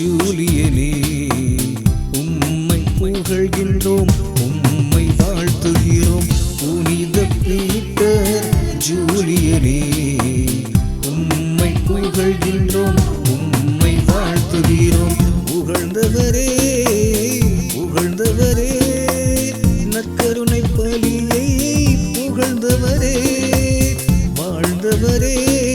ஜூலியனே உம்மை புகழ்கின்றோம் உம்மை வாழ்த்துகிறோம். புனித பீட்டர் ஜூலியனே உம்மை புகழ்கின்றோம் உம்மை வாழ்த்துகிறோம். புகழ்ந்தவரே புகழ்ந்தவரே நற்கருணை பலியை புகழ்ந்தவரே வாழ்ந்தவரே.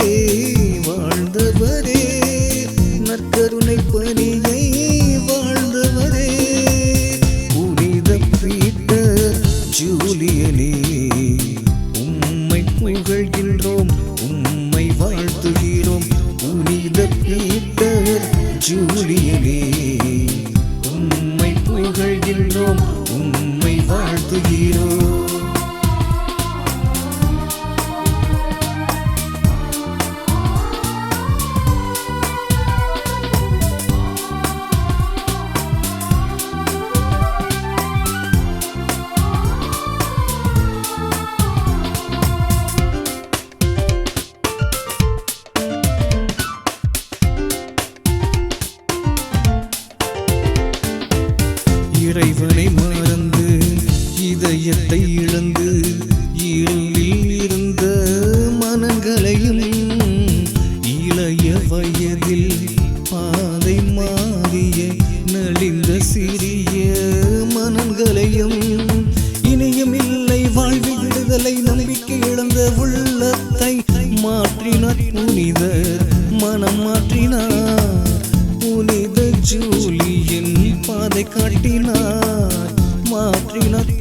பீட்டர் ஜூலியனே உம்மை புகழ்கின்றோம் உம்மை வாழ்த்துகிறோம். இதயத்தை இழந்து இருளில் இருந்த மனங்களையும் இளைய வயதில் பாதை மாறிய நலிந்த சிறிய மனங்களையும் இனியும் இல்லை. வாழ்வில் விடுதலை நம்பிக்கை இழந்த உள்ளத்தை மாற்றினார் புனிதர். மனம் மாற்றினார். புனித ஜூலியின் பாதை காட்டினார்.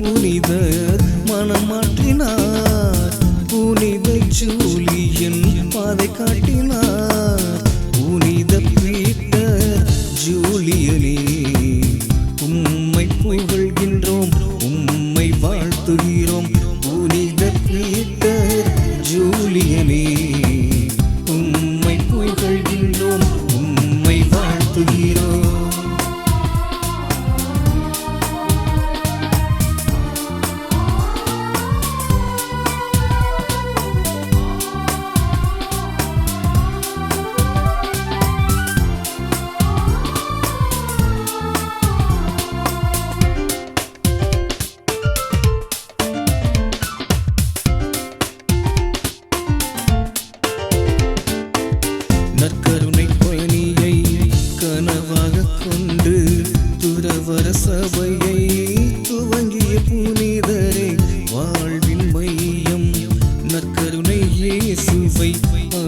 புனித புனிதர் மனம் மாற்றினார். புனித ஜூலியன் பாதை காட்டினார். புனித பீட்டர் ஜூலியனே உம்மை புகழ்கின்றோம் உம்மை வாழ்த்துகிறோம். புனித பீட்டர் ஜூலியனே.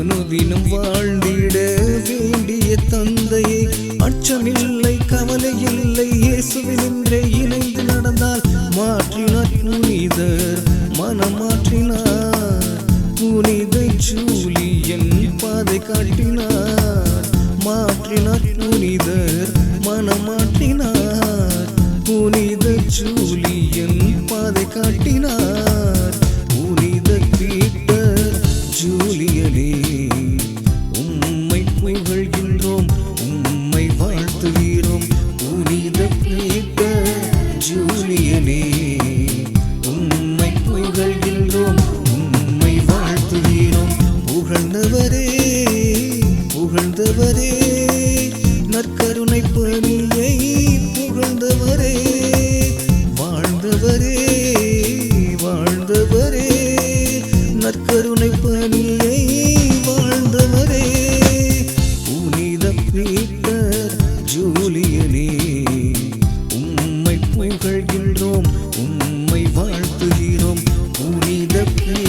அனுதினம் வாழ்ந்திட வேண்டிய தந்தையை. அச்சமில்லை கவலை இல்லை இயேசுவினின்றே இணைந்து நடந்தால் மாற்றினார் புனிதர் மனம் மாற்றினார். புனித ஜூலியன் பாதை காட்டினார் மாற்றினார் புனிதர் மனம் மாற்றினார். புனித ஜூலியன் பாதை காட்டினார். புனித பீட்டர்